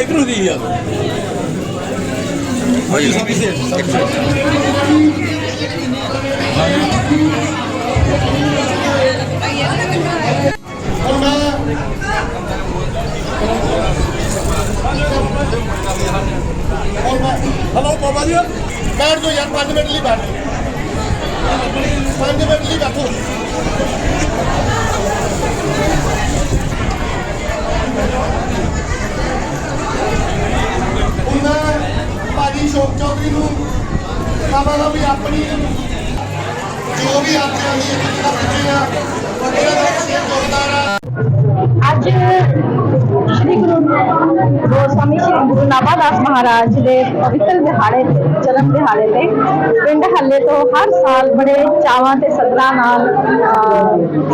ਇਧਰੋਂ ਦੀ ਯਾਰ ਹਾਂਜੀ ਸਭੀ ਸੇ ਹੁਣ ਮੈਂ ਹੁਣ ਮੈਂ ਹਲੋ ਬਾਬਾ ਜੀ। ਬੈਠ ਜਾਓ ਯਾਰ 5 ਮਿੰਟ ਲਈ ਬੈਠ ਜਾਓ। 5 ਮਿੰਟ ਲਈ ਬੈਠੋ ਹੁਣ ਮੈਂ ਭਾਜੀ ਸ਼ੋਕ ਚੌਧਰੀ ਨੂੰ ਕਹਾਂਗਾ ਵੀ ਆਪਣੀ ਜੋ ਵੀ ਆਪਣੀਆਂ ਨੀਤੀਆਂ ਬੱਚੀਆਂ ਵੱਡਿਆਂ ਦਾ ਸਿਰ ਆ। ਅੱਜ ਸ਼੍ਰੀ ਗੁਰੂ ਗੋਸਵਾਮੀ ਸ਼੍ਰੀ ਗੁਰੂ ਨਾਭਾਦਾਸ ਮਹਾਰਾਜ ਦੇ ਪਵਿੱਤਰ ਦਿਹਾੜੇ ਤੇ ਜਨਮ ਦਿਹਾੜੇ ਤੇ ਪਿੰਡ ਹੱਲੇ ਤੋਂ ਹਰ ਸਾਲ ਬੜੇ ਚਾਵਾਂ ਤੇ ਸਦਰਾਂ ਨਾਲ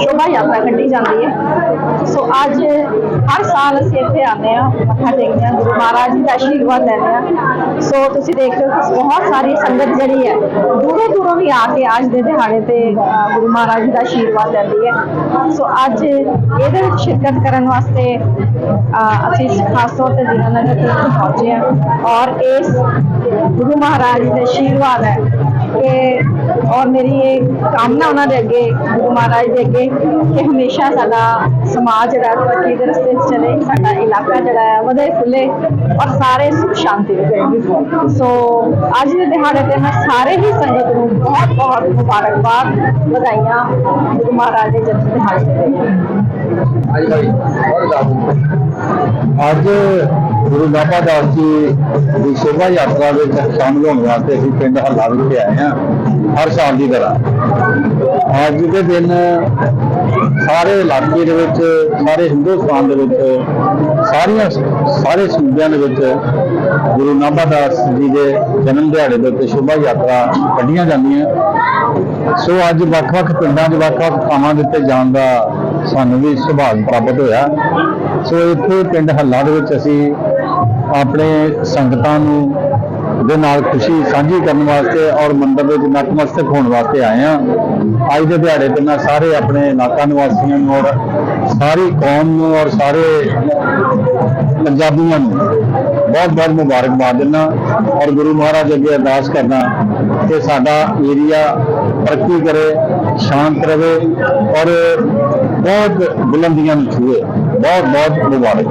ਸ਼ੋਭਾ ਯਾਤਰਾ ਕੱਢੀ ਜਾਂਦੀ ਹੈ। ਸੋ ਅੱਜ ਹਰ ਸਾਲ ਅਸੀਂ ਇੱਥੇ ਆਉਂਦੇ ਆ ਮੱਥਾ ਟੇਕਦੇ ਹਾਂ, ਗੁਰੂ ਮਹਾਰਾਜ ਜੀ ਦਾ ਆਸ਼ੀਰਵਾਦ ਲੈਂਦੇ ਆ ਸੋ ਤੁਸੀਂ ਦੇਖ ਰਹੇ ਹੋ ਬਹੁਤ ਸਾਰੀ ਸੰਗਤ ਜਿਹੜੀ ਹੈ, ਦੂਰੋਂ ਦੂਰੋਂ ਵੀ ਆ ਕੇ ਅੱਜ ਦੇ ਦਿਹਾੜੇ ਤੇ ਗੁਰੂ ਮਹਾਰਾਜ ਜੀ ਦਾ ਆਸ਼ੀਰਵਾਦ ਲੈਂਦੀ ਹੈ। ਸੋ ਅੱਜ ਇਹਦੇ ਵਿੱਚ ਸ਼ਿਰਕਤ ਕਰਨ ਵਾਸਤੇ ਅਸੀਂ ਖਾਸ ਤੌਰ ਤੇ ਦੀਨਾਨਗਰ ਤੋਂ ਇੱਥੇ ਪਹੁੰਚੇ ਹਾਂ। ਔਰ ਇਸ ਗੁਰੂ ਮਹਾਰਾਜ ਦੇ ਆਸ਼ੀਰਵਾਦ ਹੈ। ਕਿ ਔਰ ਮੇਰੀ ਇਹ ਕਾਮਨਾ ਉਹਨਾਂ ਦੇ ਅੱਗੇ, ਗੁਰੂ ਮਹਾਰਾਜ ਦੇ ਅੱਗੇ, ਕਿ ਹਮੇਸ਼ਾ ਸਾਡਾ ਸਮਾਜ ਜਿਹੜਾ ਤਰੱਕੀ ਦੇ ਰਸਤੇ 'ਚ ਚਲੇ, ਸਾਡਾ ਇਲਾਕਾ ਜਿਹੜਾ ਹੈ, ਵਧੇ, ਫੁੱਲੇ ਔਰ ਸਾਰੇ ਸੁਖ ਸ਼ਾਂਤੀ ਵਿੱਚ ਸੋ ਅੱਜ ਦੇ ਦਿਹਾੜੇ ਤੇ ਮੈਂ ਸਾਰੇ ਹੀ ਸੰਗਤ ਨੂੰ ਬਹੁਤ ਬਹੁਤ ਮੁਬਾਰਕਬਾਦ ਵਧਾਈਆਂ ਗੁਰੂ ਮਹਾਰਾਜ ਦੇ ਜਨਮ ਦਿਹਾੜੇ ਤੇ। ਅੱਜ ਗੁਰੂ ਬਾਬਾ ਦਾਸ ਜੀ ਦੀ ਸ਼ੋਭਾ ਯਾਤਰਾ ਵਿੱਚ ਸ਼ਾਮਲ ਹੋਣ ਵਾਸਤੇ ਅਸੀਂ ਪਿੰਡ ਹੱਲਾ ਵਿਖੇ ਆਏ ਹਾਂ, ਹਰ ਸਾਲ ਦੀ ਤਰ੍ਹਾਂ। ਅੱਜ ਦੇ ਦਿਨ ਸਾਰੇ ਇਲਾਕੇ ਦੇ ਵਿੱਚ, ਸਾਰੇ ਹਿੰਦੁਸਤਾਨ ਦੇ ਵਿੱਚ, ਸਾਰੀਆਂ, ਸਾਰੇ ਸੂਬਿਆਂ ਦੇ ਵਿੱਚ ਗੁਰੂ ਨਾਭਾ ਦਾਸ ਜੀ ਦੇ ਜਨਮ ਦਿਹਾੜੇ ਦੇ ਉੱਤੇ ਸ਼ੋਭਾ ਯਾਤਰਾ ਕੱਢੀਆਂ ਜਾਂਦੀਆਂ। ਸੋ ਅੱਜ ਵੱਖ-ਵੱਖ ਪਿੰਡਾਂ 'ਚ, ਵੱਖ-ਵੱਖ ਥਾਵਾਂ ਦੇ ਉੱਤੇ ਜਾਣ ਦਾ ਸਾਨੂੰ ਵੀ ਸੁਭਾਗ ਪ੍ਰਾਪਤ ਹੋਇਆ। ਸੋ ਇੱਥੇ ਪਿੰਡ ਹੱਲਾ ਦੇ ਵਿੱਚ ਅਸੀਂ ਆਪਣੇ ਸੰਗਤਾਂ ਨੂੰ ਦੇ ਨਾਲ ਖੁਸ਼ੀ ਸਾਂਝੀ ਕਰਨ ਵਾਸਤੇ ਔਰ ਮੰਦਰ ਵਿੱਚ ਨਤਮਸਤਕ ਹੋਣ ਵਾਸਤੇ ਆਏ ਹਾਂ। ਅੱਜ ਦੇ ਦਿਹਾੜੇ ਤੇ ਮੈਂ ਸਾਰੇ ਆਪਣੇ ਇਲਾਕਾ ਨਿਵਾਸੀਆਂ ਨੂੰ ਔਰ ਸਾਰੀ ਕੌਮ ਨੂੰ ਔਰ ਸਾਰੇ ਪੰਜਾਬੀਆਂ ਨੂੰ ਬਹੁਤ ਬਹੁਤ ਮੁਬਾਰਕਬਾਦ ਦਿੰਦਾ ਔਰ ਗੁਰੂ ਮਹਾਰਾਜ ਅੱਗੇ ਅਰਦਾਸ ਕਰਦਾ ਕਿ ਸਾਡਾ ਏਰੀਆ ਤਰੱਕੀ ਕਰੇ, ਸ਼ਾਂਤ ਰਹੇ ਔਰ ਬਹੁਤ ਬੁਲੰਦੀਆਂ ਨੂੰ ਛੂਏ। ਬਹੁਤ ਬਹੁਤ ਮੁਬਾਰਕ।